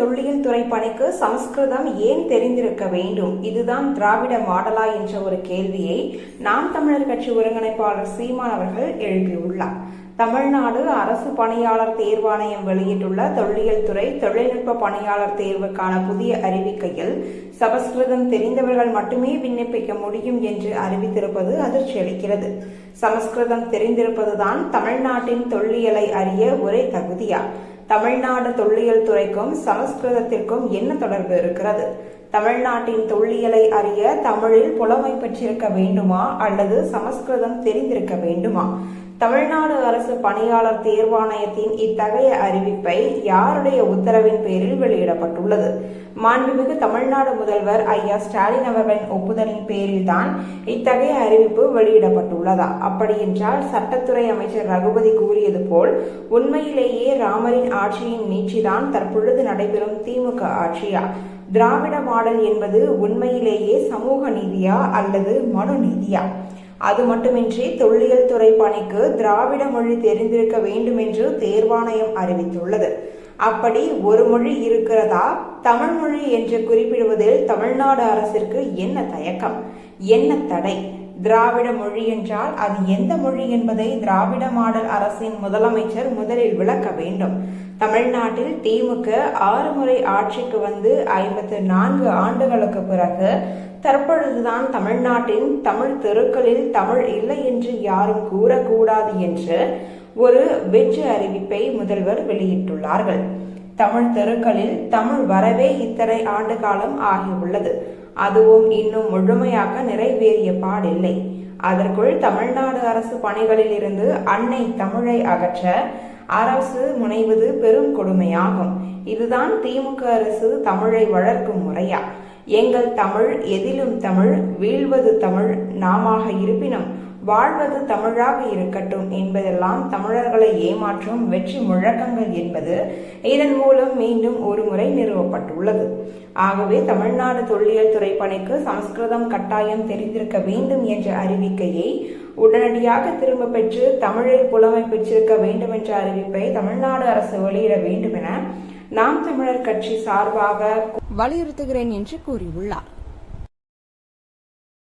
தொல்லியல் துறை பணிக்கு சமஸ்கிருதம் ஏன் தெரிந்திருக்க வேண்டும்? இதுதான் திராவிட மாடலா என்ற ஒரு கேள்வியை நாம் தமிழர் கட்சி ஒருங்கிணைப்பாளர் சீமான் அவர்கள் எழுப்பியுள்ளார். தமிழ்நாடு அரசு பணியாளர் தேர்வாணையம் வெளியிட்டுள்ள தொல்லியல் துறை தொழில்நுட்ப பணியாளர் தேர்வுக்கான புதிய அறிவிக்கையில் சமஸ்கிருதம் தெரிந்தவர்கள் மட்டுமே விண்ணப்பிக்க முடியும் என்று அறிவித்திருப்பது அதிர்ச்சி அளிக்கிறது. சமஸ்கிருதம் தெரிந்திருப்பதுதான் தமிழ்நாட்டின் தொல்லியலை அறிய ஒரே தகுதியா? தமிழ்நாடு தொல்லியல் துறைக்கும் சமஸ்கிருதத்திற்கும் என்ன தொடர்பு இருக்கிறது? தமிழ்நாட்டின் தொல்லியலை அறிய தமிழில் புலமை பெற்றிருக்க வேண்டுமா? அல்லது சமஸ்கிருதம் தெரிந்திருக்க வேண்டுமா? தமிழ்நாடு அரசு பணியாளர் தேர்வாணையத்தின் இத்தகைய அறிவிப்பை யாருடைய உத்தரவின் பேரில் வெளியிடப்பட்டுள்ளது? மாண்புமிகு தமிழ்நாடு முதல்வர் ஐயா ஸ்டாலின் அவர்களின் ஒப்புதலின் பேரில்தான் இத்தகைய அறிவிப்பு வெளியிடப்பட்டுள்ளதா? அப்படியென்றால் சட்டத்துறை அமைச்சர் ரகுபதி கூறியது போல் உண்மையிலேயே ராமரின் ஆட்சியின் நீட்சிதான் தற்பொழுது நடைபெறும் திமுக ஆட்சியா? திராவிட மாடல் என்பது உண்மையிலேயே சமூக நீதியா அல்லது மனு நீதியா? அது மட்டுமின்றி தொல்லியல் துறை பணிக்கு திராவிட மொழி தெரிந்திருக்க வேண்டும் என்று தேர்வாணையம் அறிவித்துள்ளது. அப்படி ஒரு மொழி இருக்கிறதா? தமிழ் மொழி என்று குறிப்பிடுவதில் தமிழ்நாடு அரசிற்கு என்ன தயக்கம்? என்ன தடை? திராவிட மொழி என்றால் அது எந்த மொழி என்பதை திராவிட மாடல் அரசின் முதலமைச்சர் முதலில் விளக்க வேண்டும். தமிழ்நாட்டில் திமுக ஆறு முறை ஆட்சிக்கு வந்து ஐம்பத்து நான்கு ஆண்டுகளுக்கு பிறகு தற்பொழுதுதான் தமிழ்நாட்டின் தமிழ் தெருக்களில் தமிழ் இல்லை என்று யாரும் கூறக்கூடாது என்று ஒரு வெற்று அறிவிப்பை முதல்வர் வெளியிட்டுள்ளார்கள். தமிழ் தெருக்களில் தமிழ் வரவே இத்தனை ஆண்டு காலம் ஆகியுள்ளது. அதுவும் இன்னும் முழுமையாக நிறைவேறிய பாடில்லை. அதற்குள் தமிழ்நாடு அரசு பணிகளில் இருந்து அன்னை தமிழை அகற்ற அரசு முனைவது பெரும் கொடுமையாகும். இதுதான் திமுக அரசு தமிழை வளர்க்கும் முறையா? எங்கள் தமிழ் எதிலும் தமிழ் வீழ்வது தமிழ் நாமாக இருப்பினும் வாழ்வது தமிழாக இருக்கட்டும் என்பதெல்லாம் தமிழர்களை ஏமாற்றும் வெற்றி முழக்கங்கள் என்பது இதன் மூலம் மீண்டும் ஒரு முறை நிறுவப்பட்டுள்ளது. ஆகவே தமிழ்நாடு தொல்லியல் துறை பணிக்கு சமஸ்கிருதம் கட்டாயம் தெரிந்திருக்க வேண்டும் என்ற அறிவிக்கையை உடனடியாக திரும்ப பெற்று தமிழில் புலமை பெற்றிருக்க வேண்டும் என்ற அறிவிப்பை தமிழ்நாடு அரசு வெளியிட வேண்டும் என நாம் தமிழர் கட்சி சார்பாக வலியுறுத்துகிறேன் என்று கூறியுள்ளார்.